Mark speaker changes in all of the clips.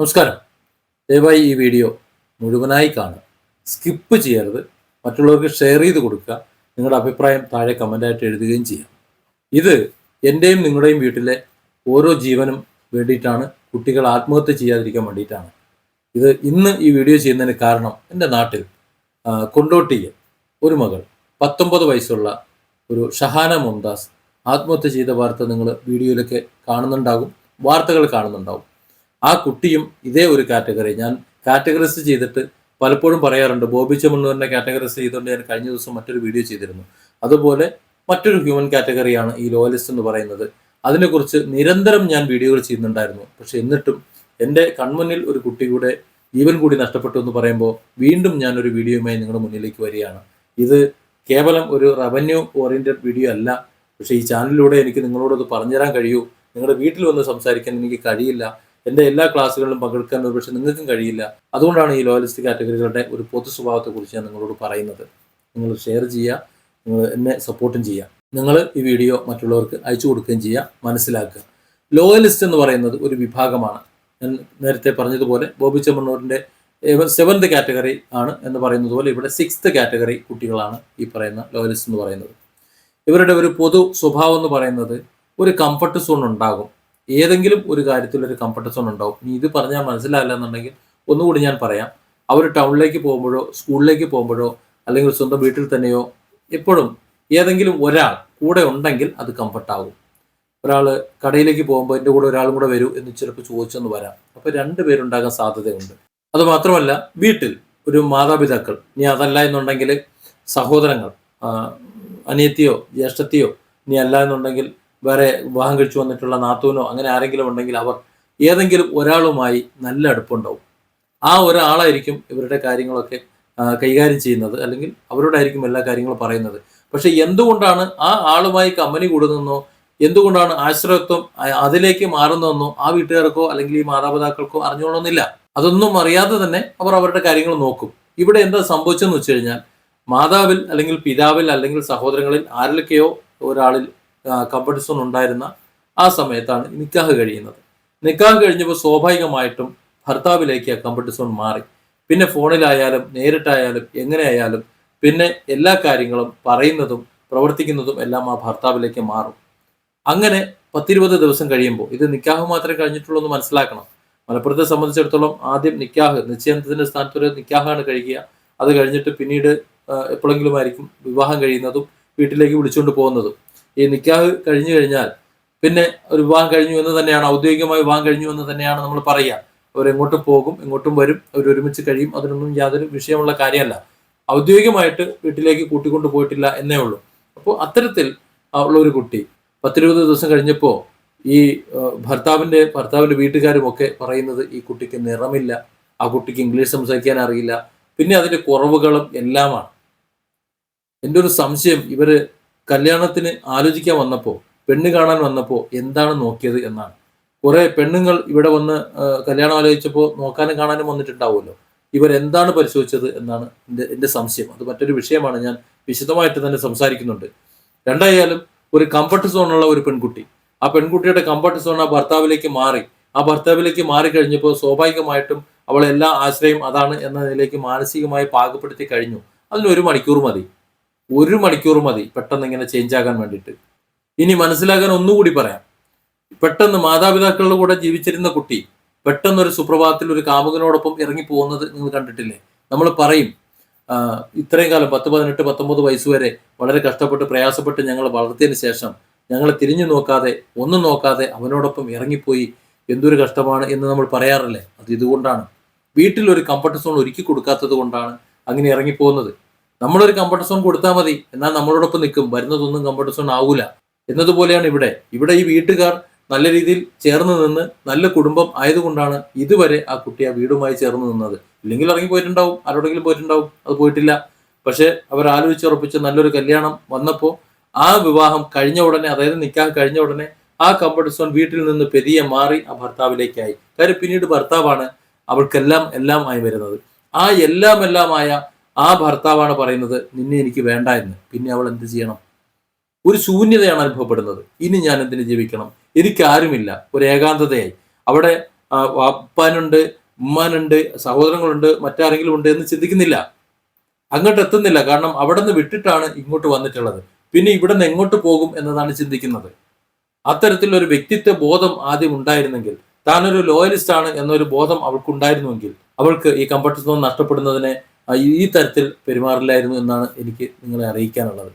Speaker 1: നമസ്കാരം. ദയവായി ഈ വീഡിയോ മുഴുവനായി കാണുക. സ്കിപ്പ് ചെയ്യരുത്. മറ്റുള്ളവർക്ക് ഷെയർ ചെയ്ത് കൊടുക്കുക. നിങ്ങളുടെ അഭിപ്രായം താഴെ കമന്റായിട്ട് എഴുതുകയും ചെയ്യാം. ഇത് എന്റെയും നിങ്ങളുടെയും വീട്ടിലെ ഓരോ ജീവനും വേണ്ടിയിട്ടാണ്. കുട്ടികൾ ആത്മഹത്യ ചെയ്യാതിരിക്കാൻ വേണ്ടിയിട്ടാണ്. ഇത് ഇന്ന് ഈ വീഡിയോ ചെയ്യുന്നതിന് കാരണം എന്റെ നാട്ടിൽ കൊണ്ടോട്ടിയെ കൊണ്ടോട്ടിയിൽ ഒരു മകൾ പത്തൊമ്പത് വയസ്സുള്ള ഒരു ഷഹാന മുംതാസ് ആത്മഹത്യ ചെയ്ത വാർത്ത നിങ്ങൾ വീഡിയോയിലൊക്കെ കാണുന്നുണ്ടാകും. വാർത്തകൾ കാണുന്നുണ്ടാകും. ആ കുട്ടിയും ഇതേ ഒരു കാറ്റഗറി. ഞാൻ കാറ്റഗറൈസ് ചെയ്തിട്ട് പലപ്പോഴും പറയാറുണ്ട് ബോബി ചെമ്മണ്ണൂരിനെ കാറ്റഗറൈസ് ചെയ്തുകൊണ്ട് ഞാൻ കഴിഞ്ഞ ദിവസം മറ്റൊരു വീഡിയോ ചെയ്തിരുന്നു. അതുപോലെ മറ്റൊരു ഹ്യൂമൻ കാറ്റഗറിയാണ് ഈ ലോയലിസ്റ്റ് എന്ന് പറയുന്നത്. അതിനെക്കുറിച്ച് നിരന്തരം ഞാൻ വീഡിയോകൾ ചെയ്യുന്നുണ്ടായിരുന്നു. പക്ഷെ എന്നിട്ടും എന്റെ കൺമുന്നിൽ ഒരു കുട്ടി കൂടെ ജീവൻ കൂടി നഷ്ടപ്പെട്ടു എന്ന് പറയുമ്പോൾ വീണ്ടും ഞാൻ ഒരു വീഡിയോയുമായി നിങ്ങളുടെ മുന്നിലേക്ക് വരികയാണ്. ഇത് കേവലം ഒരു റവന്യൂ ഓറിയന്റഡ് വീഡിയോ അല്ല. പക്ഷേ ഈ ചാനലിലൂടെ എനിക്ക് നിങ്ങളോട് പറഞ്ഞുതരാൻ കഴിയൂ. നിങ്ങളുടെ വീട്ടിൽ വന്ന് സംസാരിക്കാൻ എനിക്ക് കഴിയില്ല. എന്റെ എല്ലാ ക്ലാസ്സുകളിലും പങ്കെടുക്കാൻ ഒരുപക്ഷെ നിങ്ങൾക്കും കഴിയില്ല. അതുകൊണ്ടാണ് ഈ ലോയലിസ്റ്റ് കാറ്റഗറികളുടെ ഒരു പൊതു സ്വഭാവത്തെക്കുറിച്ച് ഞാൻ നിങ്ങളോട് പറയുന്നത്. നിങ്ങൾ ഷെയർ ചെയ്യുക നിങ്ങൾ എന്നെ സപ്പോർട്ടും ചെയ്യുക. നിങ്ങൾ ഈ വീഡിയോ മറ്റുള്ളവർക്ക് അയച്ചു കൊടുക്കുകയും ചെയ്യുക മനസ്സിലാക്കുക. ലോയലിസ്റ്റ് എന്ന് പറയുന്നത് ഒരു വിഭാഗമാണ്. ഞാൻ നേരത്തെ പറഞ്ഞതുപോലെ ബോബി ചെമ്മണ്ണൂരിന്റെ സെവൻത് കാറ്റഗറി ആണ് എന്ന് പറയുന്നത് പോലെ ഇവിടെ സിക്സ്ത് കാറ്റഗറി കുട്ടികളാണ് ഈ പറയുന്ന ലോയലിസ്റ്റ് എന്ന് പറയുന്നത്. ഇവരുടെ ഒരു പൊതു സ്വഭാവം എന്ന് പറയുന്നത് ഒരു കംഫർട്ട് സോൺ ഉണ്ടാകും. ഏതെങ്കിലും ഒരു കാര്യത്തിൽ ഒരു കംഫർട്ട് സോൺ ഉണ്ടാവും. ഇനി ഇത് പറഞ്ഞാൽ മനസ്സിലാവില്ല എന്നുണ്ടെങ്കിൽ ഒന്നുകൂടി ഞാൻ പറയാം. അവർ ടൗണിലേക്ക് പോകുമ്പോഴോ സ്കൂളിലേക്ക് പോകുമ്പോഴോ അല്ലെങ്കിൽ സ്വന്തം വീട്ടിൽ തന്നെയോ എപ്പോഴും ഏതെങ്കിലും ഒരാൾ കൂടെ ഉണ്ടെങ്കിൽ അത് കംഫർട്ടാകും ഒരാൾ കടയിലേക്ക് പോകുമ്പോൾ എന്റെ കൂടെ ഒരാളും കൂടെ വരൂ എന്ന് ചിലപ്പോൾ ചോദിച്ചെന്ന് വരാം. അപ്പോൾ രണ്ട് പേരുണ്ടാകാൻ സാധ്യതയുണ്ട്. അതുമാത്രമല്ല വീട്ടിൽ ഒരു മാതാപിതാക്കൾ ഇനി അതല്ല എന്നുണ്ടെങ്കിൽ സഹോദരങ്ങൾ അനിയത്തിയോ ജ്യേഷ്ഠത്തിയോ ഇനി അല്ല എന്നുണ്ടെങ്കിൽ വേറെ വിവാഹം കഴിച്ചു വന്നിട്ടുള്ള നാത്തൂനോ അങ്ങനെ ആരെങ്കിലും ഉണ്ടെങ്കിൽ അവർ ഏതെങ്കിലും ഒരാളുമായി നല്ല അടുപ്പുണ്ടാവും. ആ ഒരാളായിരിക്കും ഇവരുടെ കാര്യങ്ങളൊക്കെ കൈകാര്യം ചെയ്യുന്നത്. അല്ലെങ്കിൽ അവരോടായിരിക്കും എല്ലാ കാര്യങ്ങളും പറയുന്നത്. പക്ഷെ എന്തുകൊണ്ടാണ് ആ ആളുമായി കമ്പനി കൂടുന്നതെന്നോ എന്തുകൊണ്ടാണ് ആശ്രയത്വം അതിലേക്ക് മാറുന്നതെന്നോ ആ വീട്ടുകാർക്കോ അല്ലെങ്കിൽ ഈ മാതാപിതാക്കൾക്കോ അറിഞ്ഞോളണമെന്നില്ല അതൊന്നും അറിയാതെ തന്നെ അവർ അവരുടെ കാര്യങ്ങൾ നോക്കും. ഇവിടെ എന്താ സംഭവിച്ചെന്ന് വെച്ച് കഴിഞ്ഞാൽ മാതാവിൽ അല്ലെങ്കിൽ പിതാവിൽ അല്ലെങ്കിൽ സഹോദരങ്ങളിൽ ആരിലൊക്കെയോ ഒരാളിൽ കംഫർട്ട് സോൺ ഉണ്ടായിരുന്ന ആ സമയത്താണ് നിക്കാഹ് കഴിയുന്നത്. നിക്കാഹ് കഴിഞ്ഞപ്പോൾ സ്വാഭാവികമായിട്ടും ഭർത്താവിലേക്ക് ആ കംഫർട്ട് സോൺ മാറി. പിന്നെ ഫോണിലായാലും നേരിട്ടായാലും എങ്ങനെയായാലും പിന്നെ എല്ലാ കാര്യങ്ങളും പറയുന്നതും പ്രവർത്തിക്കുന്നതും എല്ലാം ആ ഭർത്താവിലേക്ക് മാറും. അങ്ങനെ പത്തിരുപത് ദിവസം കഴിയുമ്പോൾ ഇത് നിക്കാഹ് മാത്രമേ കഴിഞ്ഞിട്ടുള്ളൂ എന്ന് മനസ്സിലാക്കണം. മലപ്പുറത്തെ സംബന്ധിച്ചിടത്തോളം ആദ്യം നിക്കാഹ് നിശ്ചയത്തിന്റെ സ്ഥാനത്ത് ഒരു നിക്കാഹാണ് കഴിക്കുക. അത് കഴിഞ്ഞിട്ട് പിന്നീട് എപ്പോഴെങ്കിലും ആയിരിക്കും വിവാഹം കഴിയുന്നതും വീട്ടിലേക്ക് വിളിച്ചുകൊണ്ട് പോകുന്നതും. ഈ നിക്കാഹ് കഴിഞ്ഞു കഴിഞ്ഞാൽ പിന്നെ ഒരു വിവാഹം കഴിഞ്ഞു എന്ന് തന്നെയാണ് ഔദ്യോഗികമായി വിവാഹം കഴിഞ്ഞു എന്ന് തന്നെയാണ് നമ്മൾ പറയുക. അവരെങ്ങോട്ടും പോകും എങ്ങോട്ടും വരും അവർ ഒരുമിച്ച് കഴിയും അതിനൊന്നും യാതൊരു വിഷയമുള്ള കാര്യമല്ല. ഔദ്യോഗികമായിട്ട് വീട്ടിലേക്ക് കൂട്ടിക്കൊണ്ടു പോയിട്ടില്ല എന്നേ ഉള്ളൂ. അപ്പോൾ അത്തരത്തിൽ ഉള്ള ഒരു കുട്ടി പത്തിരുപത് ദിവസം കഴിഞ്ഞപ്പോൾ ഈ ഭർത്താവിന്റെ ഭർത്താവിന്റെ ഭർത്താവിന്റെ വീട്ടുകാരും ഒക്കെ പറയുന്നത് ഈ കുട്ടിക്ക് നിറമില്ല ആ കുട്ടിക്ക് ഇംഗ്ലീഷ് സംസാരിക്കാൻ അറിയില്ല പിന്നെ അതിന്റെ കുറവുകളും എല്ലാമാണ്. എന്റെ ഒരു സംശയം ഇവർ കല്യാണത്തിന് ആലോചിക്കാൻ വന്നപ്പോൾ പെണ്ണ് കാണാൻ വന്നപ്പോൾ എന്താണ് നോക്കിയത് എന്നാണ്. കുറെ പെണ്ണുങ്ങൾ ഇവിടെ വന്ന് കല്യാണം ആലോചിച്ചപ്പോൾ നോക്കാനും കാണാനും വന്നിട്ടുണ്ടാവുമല്ലോ. ഇവരെന്താണ് പരിശോധിച്ചത് എന്നാണ് എന്റെ എന്റെ സംശയം. അത് മറ്റൊരു വിഷയമാണ്. ഞാൻ വിശദമായിട്ട് തന്നെ സംസാരിക്കുന്നുണ്ട്. രണ്ടായാലും ഒരു കംഫർട്ട് സോണുള്ള ഒരു പെൺകുട്ടി. ആ പെൺകുട്ടിയുടെ കംഫർട്ട് സോൺ ആ ഭർത്താവിലേക്ക് മാറി. ആ ഭർത്താവിലേക്ക് മാറി കഴിഞ്ഞപ്പോൾ സ്വാഭാവികമായിട്ടും അവൾ എല്ലാ ആശ്രയം അതാണ് എന്ന നിലയിലേക്ക് മാനസികമായി പാകപ്പെടുത്തി കഴിഞ്ഞു. അതിന് ഒരു മണിക്കൂർ മതി. ഒരു മണിക്കൂർ മതി പെട്ടെന്ന് ഇങ്ങനെ ചേഞ്ച് ആകാൻ വേണ്ടിയിട്ട്. ഇനി മനസ്സിലാക്കാൻ ഒന്നുകൂടി പറയാം. പെട്ടെന്ന് മാതാപിതാക്കളുടെ കൂടെ ജീവിച്ചിരുന്ന കുട്ടി പെട്ടെന്ന് ഒരു സുപ്രഭാതത്തിൽ ഒരു കാമുകനോടൊപ്പം ഇറങ്ങി പോകുന്നത് നിങ്ങൾ കണ്ടിട്ടില്ലേ? നമ്മൾ പറയും ഇത്രയും കാലം പത്ത് പതിനെട്ട് പത്തൊമ്പത് വയസ്സ് വരെ വളരെ കഷ്ടപ്പെട്ട് പ്രയാസപ്പെട്ട് ഞങ്ങൾ വളർത്തിയതിന് ശേഷം ഞങ്ങളെ തിരിഞ്ഞു നോക്കാതെ ഒന്നും നോക്കാതെ അവനോടൊപ്പം ഇറങ്ങിപ്പോയി എന്തൊരു കഷ്ടമാണ് എന്ന് നമ്മൾ പറയാറില്ലേ? അത് ഇതുകൊണ്ടാണ്. വീട്ടിൽ ഒരു കംഫർട്ട് സോൺ ഒരുക്കി കൊടുക്കാത്തത് കൊണ്ടാണ് അങ്ങനെ ഇറങ്ങിപ്പോകുന്നത്. നമ്മളൊരു കംഫർട്ട് സോൺ കൊടുത്താൽ മതി. എന്നാൽ നമ്മളോടൊപ്പം നിൽക്കും. വരുന്നതൊന്നും കംഫർട്ട് സോൺ ആവൂല. എന്നതുപോലെയാണ് ഇവിടെ. ഇവിടെ ഈ വീട്ടുകാർ നല്ല രീതിയിൽ ചേർന്ന് നിന്ന് നല്ല കുടുംബം ആയതുകൊണ്ടാണ് ഇതുവരെ ആ കുട്ടി ആ വീടുമായി ചേർന്ന് നിന്നത്. ഇല്ലെങ്കിൽ ഇറങ്ങി പോയിട്ടുണ്ടാവും ആരോടെങ്കിലും പോയിട്ടുണ്ടാവും. അത് പോയിട്ടില്ല. പക്ഷെ അവർ ആലോചിച്ചുറപ്പിച്ച് നല്ലൊരു കല്യാണം വന്നപ്പോൾ ആ വിവാഹം കഴിഞ്ഞ ഉടനെ അതായത് നിൽക്കാൻ കഴിഞ്ഞ ഉടനെ ആ കംഫർട്ട് സോൺ വീട്ടിൽ നിന്ന് പെരിയെ മാറി ആ ഭർത്താവിലേക്കായി. കാര്യം പിന്നീട് ഭർത്താവാണ് അവൾക്കെല്ലാം എല്ലാം ആയി വരുന്നത്. ആ എല്ലാം എല്ലാമായ ആ ഭർത്താവാണ് പറയുന്നത് നിന്നെ എനിക്ക് വേണ്ട എന്ന്. പിന്നെ അവൾ എന്ത് ചെയ്യണം? ഒരു ശൂന്യതയാണ് അനുഭവപ്പെടുന്നത്. ഇനി ഞാൻ എന്തിന് ജീവിക്കണം? എനിക്കാരുമില്ല. ഒരു ഏകാന്തതയായി. അവിടെ വാപ്പാനുണ്ട് ഉമ്മാനുണ്ട് സഹോദരങ്ങളുണ്ട് മറ്റാരെങ്കിലും ഉണ്ട് എന്ന് ചിന്തിക്കുന്നില്ല. അങ്ങോട്ട് എത്തുന്നില്ല. കാരണം അവിടെ നിന്ന് വിട്ടിട്ടാണ് ഇങ്ങോട്ട് വന്നിട്ടുള്ളത്. പിന്നെ ഇവിടെ നിന്ന് എങ്ങോട്ട് പോകും എന്നതാണ് ചിന്തിക്കുന്നത്. അത്തരത്തിലൊരു വ്യക്തിത്വ ബോധം ആദ്യം ഉണ്ടായിരുന്നെങ്കിൽ താനൊരു ലോയലിസ്റ്റ് ആണ് എന്നൊരു ബോധം അവൾക്കുണ്ടായിരുന്നുവെങ്കിൽ അവൾക്ക് ഈ കംഫർട്ട് സോൺ നഷ്ടപ്പെടുന്നതിനെ ഈ തരത്തിൽ പെരുമാറില്ലായിരുന്നു എന്നാണ് എനിക്ക് നിങ്ങളെ അറിയിക്കാനുള്ളത്.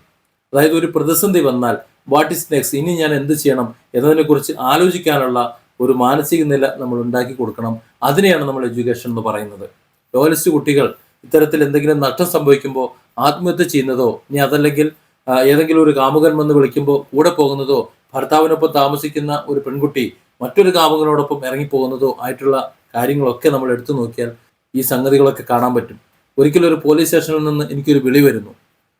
Speaker 1: അതായത് ഒരു പ്രതിസന്ധി വന്നാൽ വാട്ട് ഇസ് നെക്സ്റ്റ് ഇനി ഞാൻ എന്ത് ചെയ്യണം എന്നതിനെക്കുറിച്ച് ആലോചിക്കാനുള്ള ഒരു മാനസിക നില നമ്മൾ ഉണ്ടാക്കി കൊടുക്കണം. അതിനെയാണ് നമ്മൾ എഡ്യൂക്കേഷൻ എന്ന് പറയുന്നത്. ലോയലിസ്റ്റ് കുട്ടികൾ ഇത്തരത്തിൽ എന്തെങ്കിലും നഷ്ടം സംഭവിക്കുമ്പോൾ ആത്മഹത്യ ചെയ്യുന്നതോ ഇനി അതല്ലെങ്കിൽ ഏതെങ്കിലും ഒരു കാമുകൻ വന്ന് വിളിക്കുമ്പോൾ കൂടെ പോകുന്നതോ ഭർത്താവിനൊപ്പം താമസിക്കുന്ന ഒരു പെൺകുട്ടി മറ്റൊരു കാമുകനോടൊപ്പം ഇറങ്ങിപ്പോകുന്നതോ ആയിട്ടുള്ള കാര്യങ്ങളൊക്കെ നമ്മൾ എടുത്തു നോക്കിയാൽ ഈ സംഗതികളൊക്കെ കാണാൻ പറ്റും. ഒരിക്കലും ഒരു പോലീസ് സ്റ്റേഷനിൽ നിന്ന് എനിക്കൊരു വിളി വരുന്നു.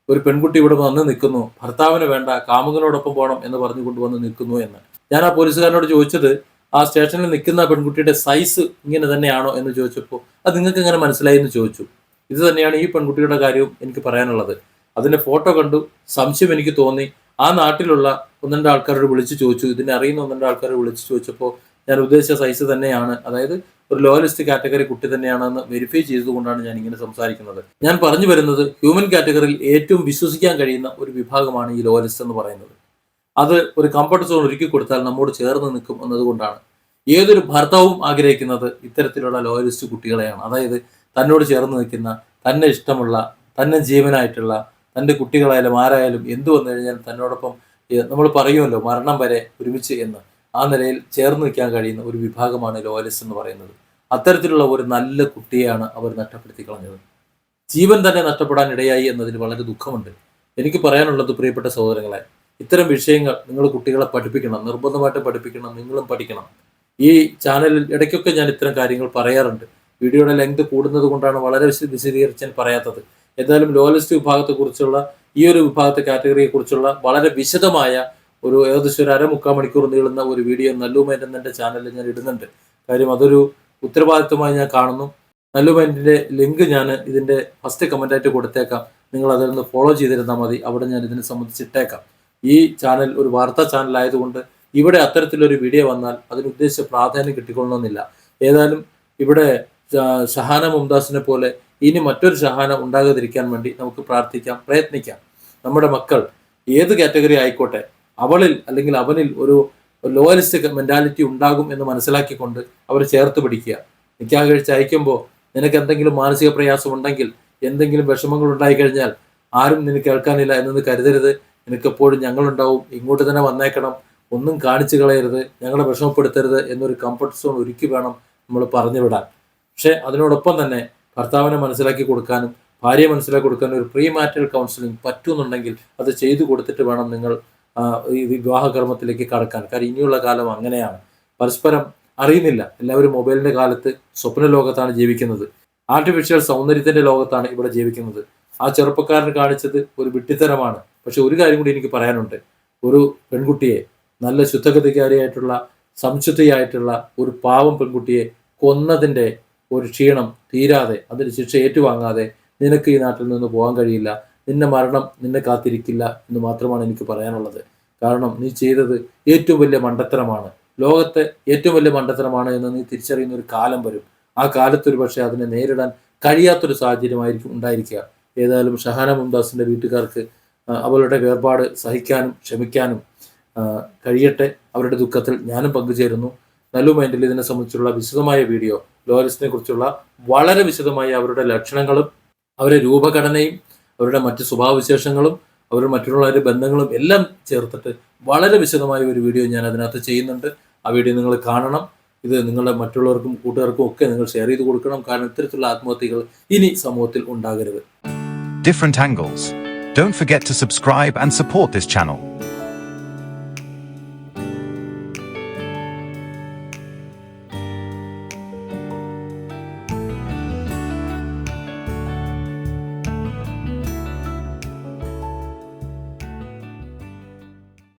Speaker 1: ഒരു പെൺകുട്ടി ഇവിടെ വന്ന് നിൽക്കുന്നു. ഭർത്താവിന് വേണ്ട കാമുകനോടൊപ്പം പോകണം എന്ന് പറഞ്ഞുകൊണ്ട് വന്ന് നിൽക്കുന്നു എന്ന്. ഞാൻ ആ പോലീസുകാരനോട് ചോദിച്ചത് ആ സ്റ്റേഷനിൽ നിൽക്കുന്ന പെൺകുട്ടിയുടെ സൈസ് ഇങ്ങനെ തന്നെയാണോ? എന്ന് ചോദിച്ചപ്പോൾ അത് നിങ്ങൾക്ക് എങ്ങനെ മനസ്സിലായി? എന്ന് ചോദിച്ചു. ഇത് തന്നെയാണ് ഈ പെൺകുട്ടിയുടെ കാര്യവും എനിക്ക് പറയാനുള്ളത്. അതിന്റെ ഫോട്ടോ കണ്ടു. സംശയം എനിക്ക് തോന്നി. ആ നാട്ടിലുള്ള ഒന്ന് രണ്ട് ആൾക്കാരോട് വിളിച്ചു ചോദിച്ചു. ഇതിനെ അറിയുന്ന ഒന്ന് രണ്ട് ആൾക്കാരോട് വിളിച്ചു ചോദിച്ചപ്പോൾ ഞാൻ ഉദ്ദേശിച്ച സൈസ് തന്നെയാണ്. അതായത് ഒരു ലോയലിസ്റ്റ് കാറ്റഗറി കുട്ടി തന്നെയാണെന്ന് വെരിഫൈ ചെയ്തുകൊണ്ടാണ് ഞാൻ ഇങ്ങനെ സംസാരിക്കുന്നത്. ഞാൻ പറഞ്ഞു വരുന്നത് ഹ്യൂമൻ കാറ്റഗറിയിൽ ഏറ്റവും വിശ്വസിക്കാൻ കഴിയുന്ന ഒരു വിഭാഗമാണ് ഈ ലോയലിസ്റ്റ് എന്ന് പറയുന്നത്. അത് ഒരു കംഫർട്ട് സോൺ ഒരുക്കി കൊടുത്താൽ നമ്മോട് ചേർന്ന് നിൽക്കും എന്നതുകൊണ്ടാണ്. ഏതൊരു ഭർത്താവും ആഗ്രഹിക്കുന്നത് ഇത്തരത്തിലുള്ള ലോയലിസ്റ്റ് കുട്ടികളെയാണ്. അതായത് തന്നോട് ചേർന്ന് നിൽക്കുന്ന തന്നെ ഇഷ്ടമുള്ള തന്നെ ജീവനായിട്ടുള്ള തന്റെ കുട്ടികളായാലും ആരായാലും എന്തു വന്നു കഴിഞ്ഞാൽ തന്നോടൊപ്പം നമ്മൾ പറയുമല്ലോ മരണം വരെ ഒരുമിച്ച് എന്ന്. ആ നിലയിൽ ചേർന്ന് നിൽക്കാൻ കഴിയുന്ന ഒരു വിഭാഗമാണ് ലോയലിസ്റ്റ് എന്ന് പറയുന്നത്. അത്തരത്തിലുള്ള ഒരു നല്ല കുട്ടിയെയാണ് അവർ നഷ്ടപ്പെടുത്തി കളഞ്ഞത്. ജീവൻ തന്നെ നഷ്ടപ്പെടാൻ ഇടയായി എന്നതിൽ വളരെ ദുഃഖമുണ്ട്. എനിക്ക് പറയാനുള്ളത് പ്രിയപ്പെട്ട സഹോദരങ്ങളെ ഇത്തരം വിഷയങ്ങൾ നിങ്ങൾ കുട്ടികളെ പഠിപ്പിക്കണം നിർബന്ധമായിട്ട് പഠിപ്പിക്കണം നിങ്ങളും പഠിക്കണം. ഈ ചാനലിൽ ഇടയ്ക്കൊക്കെ ഞാൻ ഇത്തരം കാര്യങ്ങൾ പറയാറുണ്ട്. വീഡിയോയുടെ ലെങ്ത് കൂടുന്നത് കൊണ്ടാണ് വളരെ വിശ- വിശദീകരിച്ച് ഞാൻ പറയാത്തത്. എന്തായാലും ലോയലിസ്റ്റ് വിഭാഗത്തെക്കുറിച്ചുള്ള ഈ ഒരു വിഭാഗത്തെ കാറ്റഗറിയെക്കുറിച്ചുള്ള വളരെ വിശദമായ ഒരു ഏകദേശം ഒരു അരമുക്കാൽ മണിക്കൂർ നീളുന്ന ഒരു വീഡിയോ നല്ലൂമേൻ എന്നെ ചാനലിൽ ഞാൻ ഇടുന്നുണ്ട്. കാര്യം അതൊരു ഉത്തരവാദിത്വമായി ഞാൻ കാണുന്നു. നല്ലൂമേന്റെ ലിങ്ക് ഞാൻ ഇതിന്റെ ഫസ്റ്റ് കമന്റായിട്ട് കൊടുത്തേക്കാം. നിങ്ങൾ അതിൽ ഫോളോ ചെയ്തിരുന്നാൽ മതി. അവിടെ ഞാൻ ഇതിനെ സംബന്ധിച്ച് ഇട്ടേക്കാം. ഈ ചാനൽ ഒരു വാർത്താ ചാനൽ ആയതുകൊണ്ട് ഇവിടെ അത്തരത്തിലൊരു വീഡിയോ വന്നാൽ അതിന് ഉദ്ദേശിച്ച പ്രാധാന്യം കിട്ടിക്കൊള്ളണമെന്നില്ല. ഏതായാലും ഇവിടെ ഷഹാന മുംതാസിനെ പോലെ ഇനി മറ്റൊരു ഷഹാന ഉണ്ടാകാതിരിക്കാൻ വേണ്ടി നമുക്ക് പ്രാർത്ഥിക്കാം പ്രയത്നിക്കാം. നമ്മുടെ മക്കൾ ഏത് കാറ്റഗറി ആയിക്കോട്ടെ അവളിൽ അല്ലെങ്കിൽ അവനിൽ ഒരു ലോയലിസ്റ്റ് മെന്റാലിറ്റി ഉണ്ടാകും എന്ന് മനസ്സിലാക്കിക്കൊണ്ട് അവരെ ചേർത്ത് പിടിക്കുക. നിൽക്കാൻ കഴിച്ച് അയക്കുമ്പോൾ നിനക്ക് എന്തെങ്കിലും മാനസിക പ്രയാസം ഉണ്ടെങ്കിൽ എന്തെങ്കിലും വിഷമങ്ങൾ ഉണ്ടായി കഴിഞ്ഞാൽ ആരും നിനക്ക് കേൾക്കാനില്ല എന്നൊന്ന് കരുതരുത്. നിനക്കെപ്പോഴും ഞങ്ങളുണ്ടാവും. ഇങ്ങോട്ട് തന്നെ വന്നേക്കണം. ഒന്നും കാണിച്ചു കളയരുത്. ഞങ്ങളെ വിഷമപ്പെടുത്തരുത് എന്നൊരു കംഫർട്ട് സോൺ ഒരുക്കി വേണം നമ്മൾ പറഞ്ഞു വിടാൻ. പക്ഷേ അതിനോടൊപ്പം തന്നെ ഭർത്താവിനെ മനസ്സിലാക്കി കൊടുക്കാനും ഭാര്യയെ മനസ്സിലാക്കി കൊടുക്കാനും ഒരു പ്രീ മാറ്റൽ കൗൺസിലിംഗ് പറ്റുമെന്നുണ്ടെങ്കിൽ അത് ചെയ്തു കൊടുത്തിട്ട് വേണം നിങ്ങൾ ഈ വിവാഹകർമ്മത്തിലേക്ക് കടക്കാൻ. കാരണം ഇനിയുള്ള കാലം അങ്ങനെയാണ്. പരസ്പരം അറിയുന്നില്ല. എല്ലാവരും മൊബൈലിന്റെ കാലത്ത് സ്വപ്ന ലോകത്താണ് ജീവിക്കുന്നത്. ആർട്ടിഫിഷ്യൽ സൗന്ദര്യത്തിന്റെ ലോകത്താണ് ഇവിടെ ജീവിക്കുന്നത്. ആ ചെറുപ്പക്കാരൻ കാണിച്ചത് ഒരു വിട്ടിത്തരമാണ് പക്ഷെ ഒരു കാര്യം കൂടി എനിക്ക് പറയാനുണ്ട്. ഒരു പെൺകുട്ടിയെ നല്ല ശുദ്ധഗതികാരിയായിട്ടുള്ള സംശുദ്ധിയായിട്ടുള്ള ഒരു പാവം പെൺകുട്ടിയെ കൊന്നതിന്റെ ഒരു ക്ഷീണം തീരാതെ അതിന് ശിക്ഷ ഏറ്റുവാങ്ങാതെ നിനക്ക് ഈ നാട്ടിൽ നിന്ന് പോകാൻ കഴിയില്ല. നിന്റെ മരണം നിന്നെ കാത്തിരിക്കില്ല എന്ന് മാത്രമാണ് എനിക്ക് പറയാനുള്ളത്. കാരണം നീ ചെയ്തത് ഏറ്റവും വലിയ മണ്ടത്തരമാണ്. ലോകത്തെ ഏറ്റവും വലിയ മണ്ടത്തരമാണ് എന്ന് നീ തിരിച്ചറിയുന്ന ഒരു കാലം വരും. ആ കാലത്ത് ഒരു പക്ഷേ അതിനെ നേരിടാൻ കഴിയാത്തൊരു സാഹചര്യമായിരിക്കും ഉണ്ടായിരിക്കുക. ഏതായാലും ഷഹാന മുംതാസിന്റെ വീട്ടുകാർക്ക് അവളുടെ വേർപാട് സഹിക്കാനും ക്ഷമിക്കാനും കഴിയട്ടെ. അവരുടെ ദുഃഖത്തിൽ ഞാനും പങ്കുചേരുന്നു. നല്ലു മൈൻഡിൽ ഇതിനെ സംബന്ധിച്ചുള്ള വിശദമായ വീഡിയോ ലോറൻസിനെ കുറിച്ചുള്ള വളരെ വിശദമായ അവരുടെ ലക്ഷണങ്ങളും അവരുടെ രൂപഘടനയും അവരുടെ മറ്റ് സ്വഭാവവിശേഷങ്ങളും അവരുടെ മറ്റുള്ളവരുടെ ബന്ധങ്ങളും എല്ലാം ചേർത്തിട്ട് വളരെ വിശദമായ ഒരു വീഡിയോ ഞാൻ അതിനകത്ത് ചെയ്യുന്നുണ്ട് ആ വീഡിയോ നിങ്ങൾ കാണണം ഇത് നിങ്ങളുടെ മറ്റുള്ളവർക്കും കൂട്ടുകാർക്കും ഒക്കെ നിങ്ങൾ ഷെയർ ചെയ്ത് കൊടുക്കണം കാരണം ഇത്തരത്തിലുള്ള ആത്മഹത്യകൾ ഇനി സമൂഹത്തിൽ ഉണ്ടാകരുത്.
Speaker 2: Don't forget to subscribe and support this channel.